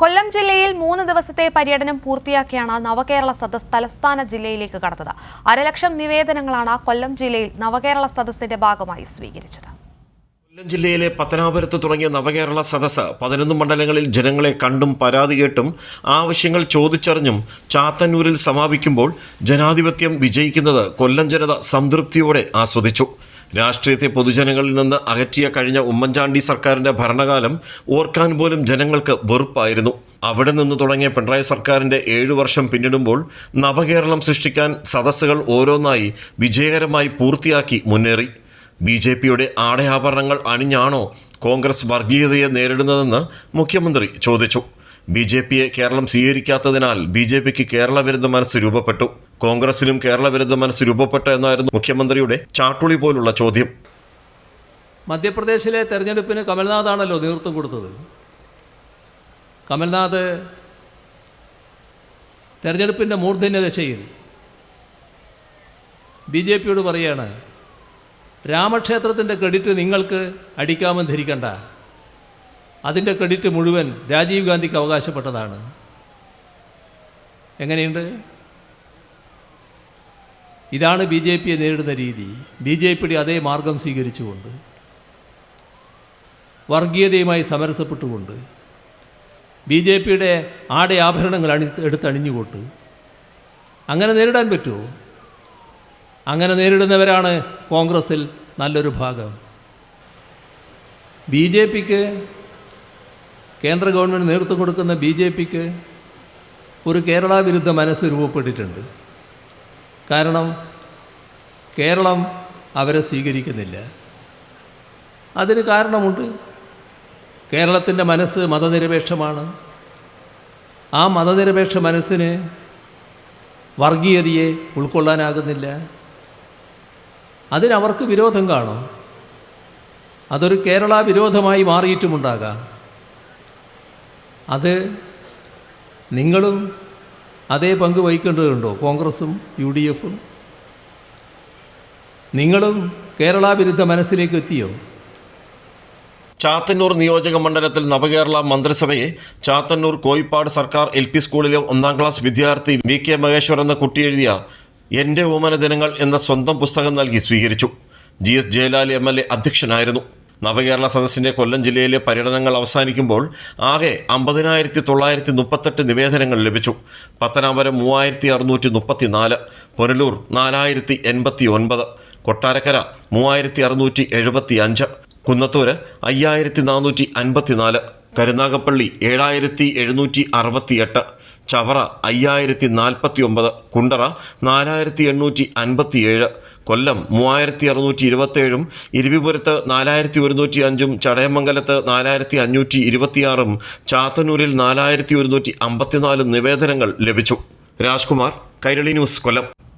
കൊല്ലം ജില്ലയിൽ മൂന്ന് ദിവസത്തെ പര്യടനം പൂർത്തിയാക്കിയാണ് നവകേരള സദസ് തലസ്ഥാന ജില്ലയിലേക്ക് കടന്നത്. അരലക്ഷം നിവേദനങ്ങളാണ് കൊല്ലം ജില്ലയിൽ നവകേരള സദസ്സിന്റെ ഭാഗമായി സ്വീകരിച്ചത്. കൊല്ലം ജില്ലയിലെ പത്തനാപുരത്ത് തുടങ്ങിയ നവകേരള സദസ്സ് പതിനൊന്ന് മണ്ഡലങ്ങളിൽ ജനങ്ങളെ കണ്ടും പരാതി കേട്ടും ആവശ്യങ്ങൾ ചോദിച്ചറിഞ്ഞും ചാത്തന്നൂരിൽ സമാപിക്കുമ്പോൾ ജനാധിപത്യം വിജയിക്കുന്നത് കൊല്ലം ജനത സംതൃപ്തിയോടെ ആസ്വദിച്ചു. രാഷ്ട്രീയത്തെ പൊതുജനങ്ങളിൽ നിന്ന് അകറ്റിയ കഴിഞ്ഞ ഉമ്മൻചാണ്ടി സർക്കാരിന്റെ ഭരണകാലം ഓർക്കാൻ പോലും ജനങ്ങൾക്ക് വെറുപ്പായിരുന്നു. അവിടെ നിന്ന് തുടങ്ങിയ പിണറായി സർക്കാരിന്റെ ഏഴു വർഷം പിന്നിടുമ്പോൾ നവകേരളം സൃഷ്ടിക്കാൻ സദസ്സുകൾ ഓരോന്നായി വിജയകരമായി പൂർത്തിയാക്കി മുന്നേറി. ബി ജെ പിയുടെ ആടയാഭരണങ്ങൾ അണിഞ്ഞാണോ കോൺഗ്രസ് വർഗീയതയെ നേരിടുന്നതെന്ന് മുഖ്യമന്ത്രി ചോദിച്ചു. ബി ജെ പിയെ കേരളം സ്വീകരിക്കാത്തതിനാൽ ബി ജെ പിക്ക് കേരള വിരുദ്ധ മനസ്സ് രൂപപ്പെട്ടു. കോൺഗ്രസിനും കേരള വിരുദ്ധ മനസ്സ് രൂപപ്പെട്ട എന്നായിരുന്നു മുഖ്യമന്ത്രിയുടെ ചാട്ടുളി പോലുള്ള ചോദ്യം. മധ്യപ്രദേശിലെ തെരഞ്ഞെടുപ്പിന് കമൽനാഥാണല്ലോ നേതൃത്വം കൊടുത്തത്. കമൽനാഥ് തെരഞ്ഞെടുപ്പിന്റെ മൂർധന്യ ദശയിൽ ബി ജെ പിയോട് പറയാണ് രാമക്ഷേത്രത്തിന്റെ ക്രെഡിറ്റ് നിങ്ങൾക്ക് അടിക്കാമെന്ന് ധരിക്കണ്ട. അതിന്റെ ക്രെഡിറ്റ് മുഴുവൻ രാജീവ് ഗാന്ധിക്ക് അവകാശപ്പെട്ടതാണ്. എങ്ങനെയുണ്ട്? ഇതാണ് ബി ജെ പിയെ നേരിടുന്ന രീതി. ബി ജെ പിയുടെ അതേ മാർഗം സ്വീകരിച്ചുകൊണ്ട് വർഗീയതയുമായി സമരസപ്പെട്ടുകൊണ്ട് ബി ജെ പിയുടെ ആടെ ആഭരണങ്ങൾ അണി എടുത്തണിഞ്ഞുകൊണ്ട് അങ്ങനെ നേരിടാൻ പറ്റുമോ? അങ്ങനെ നേരിടുന്നവരാണ് കോൺഗ്രസിൽ നല്ലൊരു ഭാഗം. ബി ജെ പിക്ക് കേന്ദ്ര ഗവൺമെന്റ് നേതൃത്വം കൊടുക്കുന്ന ബി ജെ പിക്ക് ഒരു കേരള വിരുദ്ധ മനസ്സ് രൂപപ്പെട്ടിട്ടുണ്ട്. കാരണം കേരളം അവരെ സ്വീകരിക്കുന്നില്ല. അതിന് കാരണമുണ്ട്. കേരളത്തിന്റെ മനസ്സ് മതനിരപേക്ഷമാണ്. ആ മതനിരപേക്ഷ മനസ്സിന് വർഗീയതയെ ഉൾക്കൊള്ളാനാകുന്നില്ല. അതിനവർക്ക് വിരോധം കാണും. അതൊരു കേരള വിരോധമായി മാറിയിട്ടുമുണ്ടാകാം. അത് നിങ്ങളും അതേ പങ്ക് വഹിക്കേണ്ടതുണ്ടോ? കോൺഗ്രസും യു ഡി എഫും നിങ്ങളും കേരള വിരുദ്ധ മനസ്സിലേക്ക് എത്തിയോ? ചാത്തന്നൂർ നിയോജക മണ്ഡലത്തിൽ നവകേരള മന്ത്രിസഭയെ ചാത്തന്നൂർ കോയിപ്പാട് സർക്കാർ എൽ പി സ്കൂളിലെ ഒന്നാം ക്ലാസ് വിദ്യാർത്ഥി വി കെ മഹേശ്വർ എന്ന കുട്ടി എഴുതിയ എന്റെ ഓമന ദിനങ്ങൾ എന്ന സ്വന്തം പുസ്തകം നൽകി സ്വീകരിച്ചു. G S Jayalal M L A അധ്യക്ഷനായിരുന്നു. നവകേരള സദസ്സിന്റെ കൊല്ലം ജില്ലയിലെ പര്യടനങ്ങൾ അവസാനിക്കുമ്പോൾ ആകെ അമ്പതിനായിരത്തി തൊള്ളായിരത്തി മുപ്പത്തെട്ട് നിവേദനങ്ങൾ ലഭിച്ചു. പത്തനാപുരം മൂവായിരത്തി അറുന്നൂറ്റി മുപ്പത്തി നാല് പുനലൂർ നാലായിരത്തി എൺപത്തി ഒൻപത് കൊട്ടാരക്കര മൂവായിരത്തി അറുന്നൂറ്റി എഴുപത്തി അഞ്ച് കുന്നത്തൂര് അയ്യായിരത്തി നാനൂറ്റി അൻപത്തിനാല് കരുനാഗപ്പള്ളി ഏഴായിരത്തി എഴുന്നൂറ്റി അറുപത്തി എട്ട് ചവറ അയ്യായിരത്തി നാൽപ്പത്തി ഒമ്പത് കുണ്ടറ നാലായിരത്തി എണ്ണൂറ്റി അൻപത്തിയേഴ് കൊല്ലം മൂവായിരത്തി അറുന്നൂറ്റി ഇരുപത്തേഴും ഇരുവിപുരത്ത് നാലായിരത്തി ഒരുന്നൂറ്റി അഞ്ചും ചടയമംഗലത്ത് നാലായിരത്തി അഞ്ഞൂറ്റി ഇരുപത്തിയാറും ചാത്തന്നൂരിൽ നാലായിരത്തി ഒരുന്നൂറ്റി അമ്പത്തിനാലും നിവേദനങ്ങൾ ലഭിച്ചു. രാജ്കുമാർ കൈരളി ന്യൂസ് കൊല്ലം.